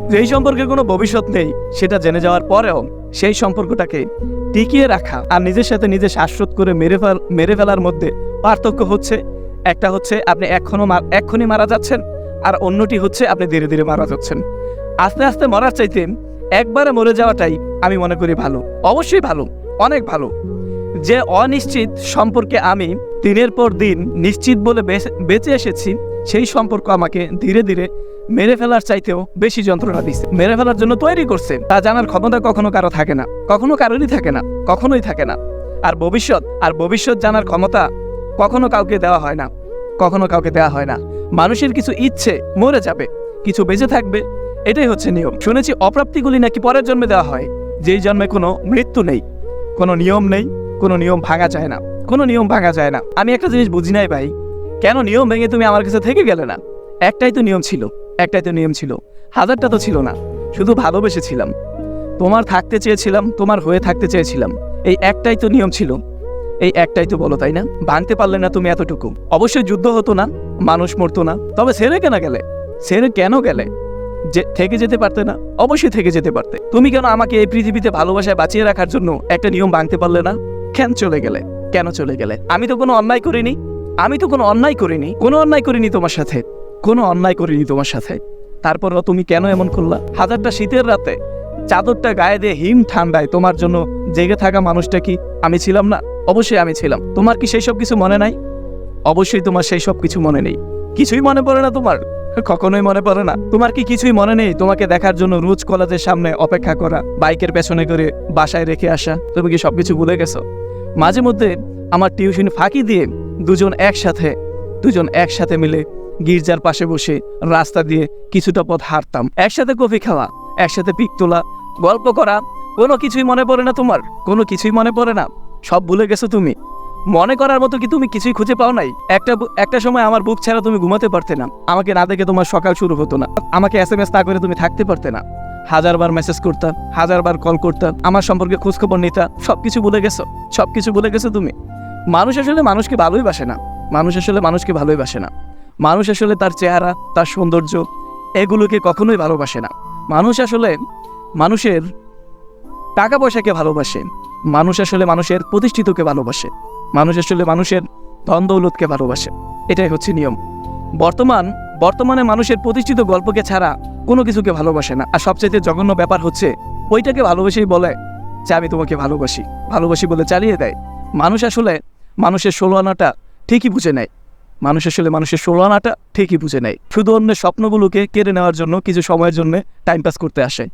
যেই সম্পর্কে কোনো ভবিষ্যৎ নেই, সেটা জেনে যাওয়ার পরেও সেই সম্পর্কটাকে টিকিয়ে রাখা আর নিজের সাথে নিজে শ্বাসরোধ করে মেরে মেরে ফেলার মধ্যে পার্থক্য হচ্ছে, একটা হচ্ছে আপনি এখনও এক্ষুনি মারা যাচ্ছেন আর অন্যটি হচ্ছে আপনি ধীরে ধীরে মারা যাচ্ছেন। আস্তে আস্তে মরার চাইতে একবারে মরে যাওয়াটাই আমি মনে করি ভালো, অবশ্যই ভালো, অনেক ভালো। যে অনিশ্চিত সম্পর্কে আমি দিনের পর দিন নিশ্চিত বলে বেঁচে এসেছি, সেই সম্পর্ক আমাকে ধীরে ধীরে মেরে ফেলার চাইতেও বেশি যন্ত্রণা দিচ্ছে মেরে ফেলার জন্য তৈরি করছে। তা জানার ক্ষমতা কখনো কারও থাকে না। কখনো কারোরই থাকে না। কখনোই থাকে না। আর ভবিষ্যৎ আর ভবিষ্যৎ জানার ক্ষমতা কখনো কাউকে দেওয়া হয় না। কখনো কাউকে দেওয়া হয় না। মানুষের কিছু ইচ্ছে মরে যাবে, কিছু বেঁচে থাকবে, এটাই হচ্ছে নিয়ম। শুনেছি অপ্রাপ্তিগুলি নাকি পরের জন্মে দেওয়া হয়। যেই জন্মে কোনো মৃত্যু নেই, কোনো নিয়ম নেই, কোনো নিয়ম ভাঙা যায় না। কোনো নিয়ম ভাঙা যায় না। আমি একটা জিনিস বুঝি নাই ভাই। কেন নিয়ম ভেঙে তুমি আমার কাছে থেকে গেলে না? একটাই তো নিয়ম ছিল। একটাই তো নিয়ম ছিল। হাজারটা তো ছিল না। শুধু ভালোবেসেছিলাম। তোমার থাকতে চেয়েছিলাম, তোমার হয়ে থাকতে চেয়েছিলাম। এই একটাই তো নিয়ম ছিল। এই একটাই তো বলো, তাই না? ভাঙতে পারলে না তুমি এতটুকু। অবশ্যই যুদ্ধ হতো না, মানুষ মরতো না। তবে ছেড়ে কেন গেলে? ছেড়ে কেন গেলে? যে, থেকে যেতে পারতে না? অবশ্যই থেকে যেতে পারতে। তুমি কেন আমাকে এই পৃথিবীতে ভালোবাসায় বাঁচিয়ে রাখার জন্য একটা নিয়ম ভাঙতে পারলে না? কেন চলে গেলে? কেন চলে গেলে? আমি তো কোনো অন্যায় করিনি। আমি তো কোনো অন্যায় করিনি। কোনো অন্যায় করিনি তোমার সাথে। কোনো অন্যায় করিনি তোমার সাথে। তারপরও তুমি কেন এমন করলা? হাজারটা শীতের রাতে চাদরটা গায়ে দিয়ে হিম ঠান্ডায় তোমার জন্য জেগে থাকা মানুষটা কি আমি ছিলাম না? অবশ্যই আমি ছিলাম। তোমার কি সেই সব কিছু মনে নাই? অবশ্যই তোমার সেই সব কিছু মনে নেই। কিছুই মনে পড়ে না তোমার? কখনোই মনে পড়ে না। তোমার কি কিছুই মনে নেই? তোমাকে দেখার জন্য রোজ কলেজের সামনে অপেক্ষা করা, বাইকের পেছনে করে বাসায় রেখে আসা। তুমি কি সবকিছু ভুলে গেছো? মাঝে মধ্যে আমার টিউশন ফাঁকি দিয়ে দুজন একসাথে দুজন একসাথে মিলে গির্জার পাশে বসে রাস্তা দিয়ে কিছুটা পথ হাঁটতাম। একসাথে কফি খাওয়া, একসাথে পিক তোলা, গল্প করা, কোনো কিছুই মনে পড়ে না তোমার, কোনো কিছুই মনে পড়ে না। সব ভুলে গেছো তুমি। মনে করার মতো কি তুমি কিছুই খুঁজে পাও নাই? একটা একটা সময় আমার বুক ছাড়া তুমি ঘুমাতে পারতে না। আমাকে না দেখে তোমার সকাল শুরু হতো না। আমাকে এস এম এস না করে তুমি থাকতে পারতে না। হাজারবার মেসেজ করতাম হাজারবার কল করতাম আমার সম্পর্কে খোঁজখবর নিতা সব কিছু ভুলে গেছো। সব কিছু ভুলে গেছো তুমি। মানুষ আসলে মানুষকে ভালোই বাসে না। মানুষ আসলে মানুষকে ভালোই বাসে না। মানুষ আসলে তার চেহারা, তার সৌন্দর্য, এগুলোকে কখনোই ভালোবাসে না। মানুষ আসলে মানুষের টাকা পয়সাকে ভালোবাসে। মানুষ আসলে মানুষের প্রতিষ্ঠিতকে ভালোবাসে। মানুষ আসলে মানুষের ধন দৌলতকে ভালোবাসে। এটাই হচ্ছে নিয়ম। বর্তমান, বর্তমানে মানুষের প্রতিষ্ঠিত গল্পকে ছাড়া কোনো কিছুকে ভালোবাসে না। আর সবচেয়ে জঘন্য ব্যাপার হচ্ছে, ওইটাকে ভালোবেসেই বলে যে আমি তোমাকে ভালোবাসি। ভালোবাসি বলে চালিয়ে দেয়। মানুষ আসলে মানুষের ষোলো আনাটা ঠিকই বুঝে নেয়। মানুষ আসলে মানুষের ষোলানাটা ঠিকই বুঝে নেয়। শুধু অন্য স্বপ্নগুলোকে কেড়ে নেওয়ার জন্য, কিছু সময়ের জন্য টাইম পাস করতে আসে।